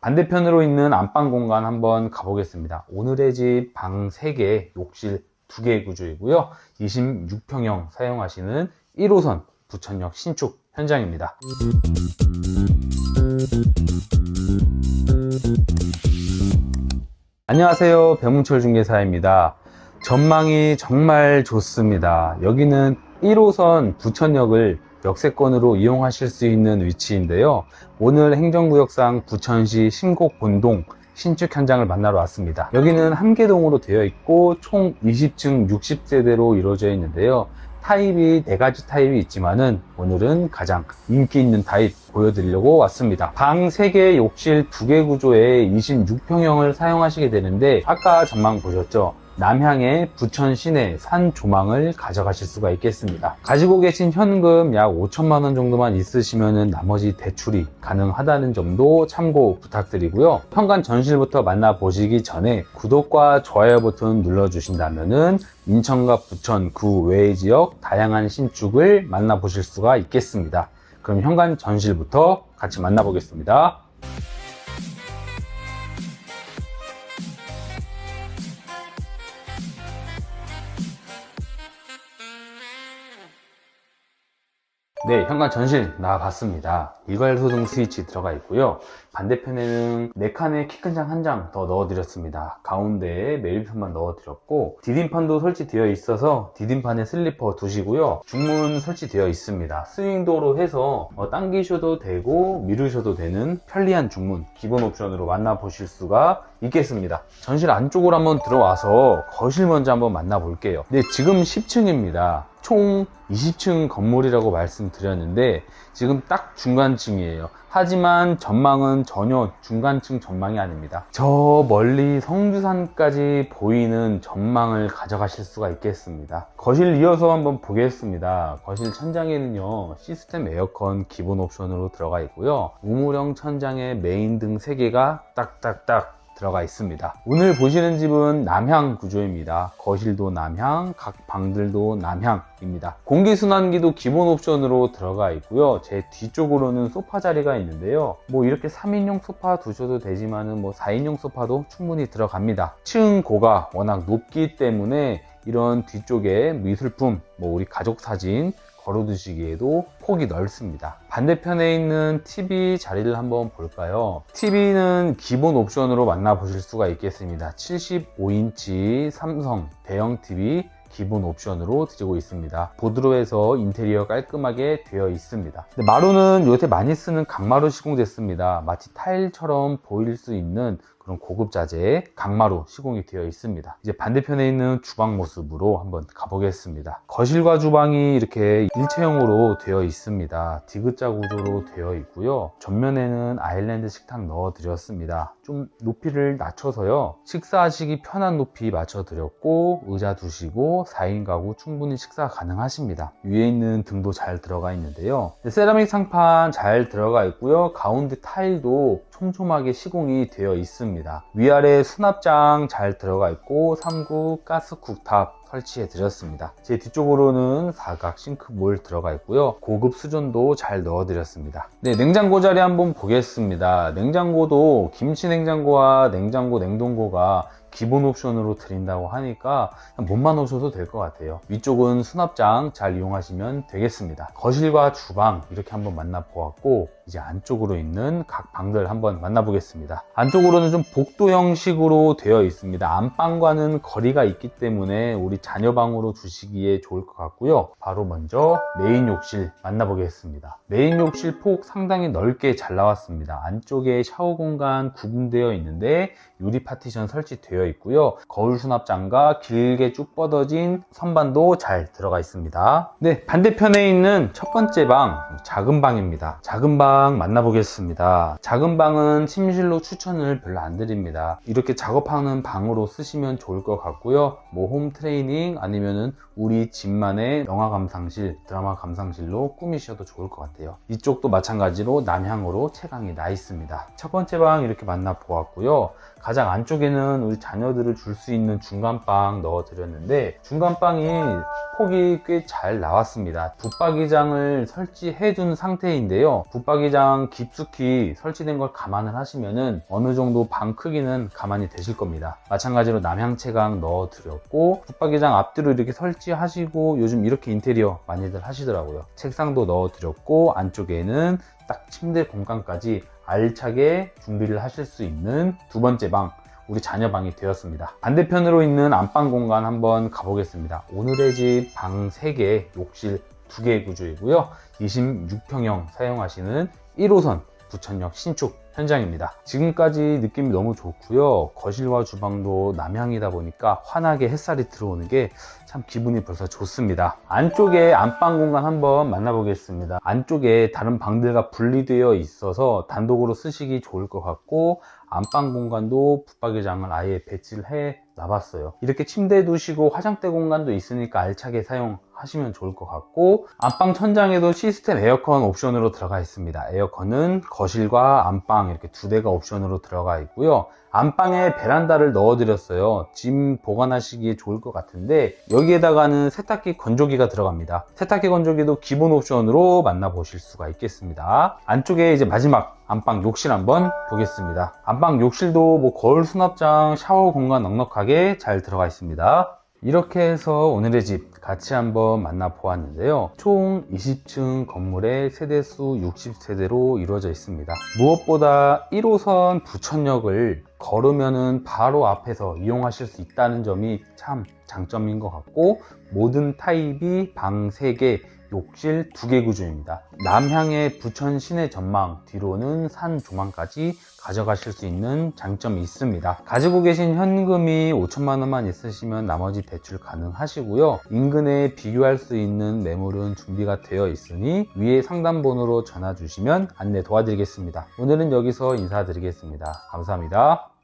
반대편으로 있는 안방 공간 한번 가보겠습니다. 오늘의 집 방 3개, 욕실 2개 구조이고요. 26평형 사용하시는 1호선 부천역 신축 현장입니다. 안녕하세요. 배문철 중개사입니다. 전망이 정말 좋습니다. 여기는 1호선 부천역을 역세권으로 이용하실 수 있는 위치인데요. 오늘 행정구역상 부천시 심곡 본동 신축 현장을 만나러 왔습니다. 여기는 한개동으로 되어 있고 총 20층 60세대로 이루어져 있는데요. 타입이 네 가지 타입이 있지만은 오늘은 가장 인기 있는 타입 보여드리려고 왔습니다. 방 3개, 욕실 2개 구조의 26평형을 사용하시게 되는데 아까 전망 보셨죠? 남향의 부천 시내 산 조망을 가져가실 수가 있겠습니다. 가지고 계신 현금 약 5천만 원 정도만 있으시면 나머지 대출이 가능하다는 점도 참고 부탁드리고요. 현관 전실부터 만나보시기 전에 구독과 좋아요 버튼 눌러주신다면 인천과 부천 그 외의 지역 다양한 신축을 만나보실 수가 있겠습니다. 그럼 현관 전실부터 같이 만나보겠습니다. 네, 현관 전실 나와봤습니다. 일괄 소등 스위치 들어가 있고요. 반대편에는 4칸의 키큰 장 한 장 더 넣어드렸습니다. 가운데에 매일편만 넣어드렸고 디딤판도 설치되어 있어서 디딤판에 슬리퍼 두시고요. 중문 설치되어 있습니다. 스윙도로 해서 어, 당기셔도 되고 미루셔도 되는 편리한 중문 기본 옵션으로 만나보실 수가 있겠습니다. 전실 안쪽으로 한번 들어와서 거실 먼저 한번 만나볼게요. 네, 지금 10층입니다. 총 20층 건물이라고 말씀드렸는데 지금 딱 중간층이에요. 하지만 전망은 전혀 중간층 전망이 아닙니다. 저 멀리 성주산까지 보이는 전망을 가져가실 수가 있겠습니다. 거실 이어서 한번 보겠습니다. 거실 천장에는요 시스템 에어컨 기본 옵션으로 들어가 있고요. 우물형 천장에 메인 등 3개가 딱딱딱 들어가 있습니다. 오늘 보시는 집은 남향 구조입니다. 거실도 남향, 각 방들도 남향입니다. 공기순환기도 기본 옵션으로 들어가 있고요. 제 뒤쪽으로는 소파 자리가 있는데요. 뭐 이렇게 3인용 소파 두셔도 되지만은 뭐 4인용 소파도 충분히 들어갑니다. 층 고가 워낙 높기 때문에 이런 뒤쪽에 미술품, 뭐 우리 가족 사진 걸어두시기에도 폭이 넓습니다. 반대편에 있는 TV 자리를 한번 볼까요? TV는 기본 옵션으로 만나보실 수가 있겠습니다. 75인치 삼성 대형 TV 기본 옵션으로 드리고 있습니다. 보드로에서 인테리어 깔끔하게 되어 있습니다. 마루는 요새 많이 쓰는 강마루 시공됐습니다. 마치 타일처럼 보일 수 있는 그런 고급 자재의 강마루 시공이 되어 있습니다. 이제 반대편에 있는 주방 모습으로 한번 가보겠습니다. 거실과 주방이 이렇게 일체형으로 되어 있습니다. 디귿자 구조로 되어 있고요. 전면에는 아일랜드 식탁 넣어 드렸습니다. 좀 높이를 낮춰서요. 식사하시기 편한 높이 맞춰 드렸고 의자 두시고 4인 가구 충분히 식사 가능하십니다. 위에 있는 등도 잘 들어가 있는데요. 세라믹 상판 잘 들어가 있고요. 가운데 타일도 촘촘하게 시공이 되어 있습 니다. 위아래 수납장 잘 들어가 있고 3구 가스 쿡탑 설치해 드렸습니다. 제 뒤쪽으로는 사각 싱크볼 들어가 있고요. 고급 수전도 잘 넣어 드렸습니다. 네, 냉장고 자리 한번 보겠습니다. 냉장고도 김치 냉장고와 냉장고 냉동고가 기본 옵션으로 드린다고 하니까 몸만 오셔도 될 것 같아요. 위쪽은 수납장 잘 이용하시면 되겠습니다. 거실과 주방 이렇게 한번 만나보았고 이제 안쪽으로 있는 각 방들 한번 만나보겠습니다. 안쪽으로는 좀 복도 형식으로 되어 있습니다. 안방과는 거리가 있기 때문에 우리 자녀 방으로 두시기에 좋을 것 같고요. 바로 먼저 메인 욕실 만나보겠습니다. 메인 욕실 폭 상당히 넓게 잘 나왔습니다. 안쪽에 샤워 공간 구분되어 있는데 유리 파티션 설치되어 있고요. 거울 수납장과 길게 쭉 뻗어진 선반도 잘 들어가 있습니다. 네, 반대편에 있는 첫 번째 방, 작은 방입니다. 작은 방 만나보겠습니다. 작은 방은 침실로 추천을 별로 안 드립니다. 이렇게 작업하는 방으로 쓰시면 좋을 것 같고요. 뭐 홈 트레이닝 아니면은 우리 집만의 영화 감상실, 드라마 감상실로 꾸미셔도 좋을 것 같아요. 이쪽도 마찬가지로 남향으로 채광이 나 있습니다. 첫 번째 방 이렇게 만나 보았고요. 가장 안쪽에는 우리 자녀들을 줄 수 있는 중간방 넣어 드렸는데 중간방이 폭이 꽤 잘 나왔습니다. 붙박이장을 설치해 둔 상태인데요. 붙박이장 깊숙이 설치된 걸 감안을 하시면은 어느 정도 방 크기는 가만히 되실 겁니다. 마찬가지로 남향채강 넣어 드렸고 붙박이장 앞뒤로 이렇게 설치하시고 요즘 이렇게 인테리어 많이들 하시더라고요. 책상도 넣어 드렸고 안쪽에는 딱 침대 공간까지 알차게 준비를 하실 수 있는 두 번째 방 우리 자녀 방이 되었습니다. 반대편으로 있는 안방 공간 한번 가보겠습니다. 오늘의 집 방 3개, 욕실 2개 구조이고요. 26평형 사용하시는 1호선 부천역 신축 현장입니다. 지금까지 느낌이 너무 좋고요. 거실과 주방도 남향이다 보니까 환하게 햇살이 들어오는 게참 기분이 벌써 좋습니다. 안쪽에 안방 공간 한번 만나보겠습니다. 안쪽에 다른 방들과 분리되어 있어서 단독으로 쓰시기 좋을 것 같고 안방 공간도 붙박이장을 아예 배치를 해 놔봤어요. 이렇게 침대 두시고 화장대 공간도 있으니까 알차게 사용하시면 좋을 것 같고 안방 천장에도 시스템 에어컨 옵션으로 들어가 있습니다. 에어컨은 거실과 안방 이렇게 두 대가 옵션으로 들어가 있고요. 안방에 베란다를 넣어드렸어요. 짐 보관하시기에 좋을 것 같은데 여기에다가는 세탁기 건조기가 들어갑니다. 세탁기 건조기도 기본 옵션으로 만나보실 수가 있겠습니다. 안쪽에 이제 마지막 안방 욕실 한번 보겠습니다. 안방 욕실도 뭐 거울 수납장, 샤워 공간 넉넉하게 잘 들어가 있습니다. 이렇게 해서 오늘의 집 같이 한번 만나보았는데요. 총 20층 건물의 세대수 60세대로 이루어져 있습니다. 무엇보다 1호선 부천역을 걸으면은 바로 앞에서 이용하실 수 있다는 점이 참 장점인 것 같고 모든 타입이 방 3개, 욕실 2개 구조입니다. 남향의 부천 시내 전망, 뒤로는 산 조망까지 가져가실 수 있는 장점이 있습니다. 가지고 계신 현금이 5천만 원만 있으시면 나머지 대출 가능하시고요. 인근에 비교할 수 있는 매물은 준비가 되어 있으니 위에 상담번호로 전화 주시면 안내 도와드리겠습니다. 오늘은 여기서 인사드리겠습니다. 감사합니다.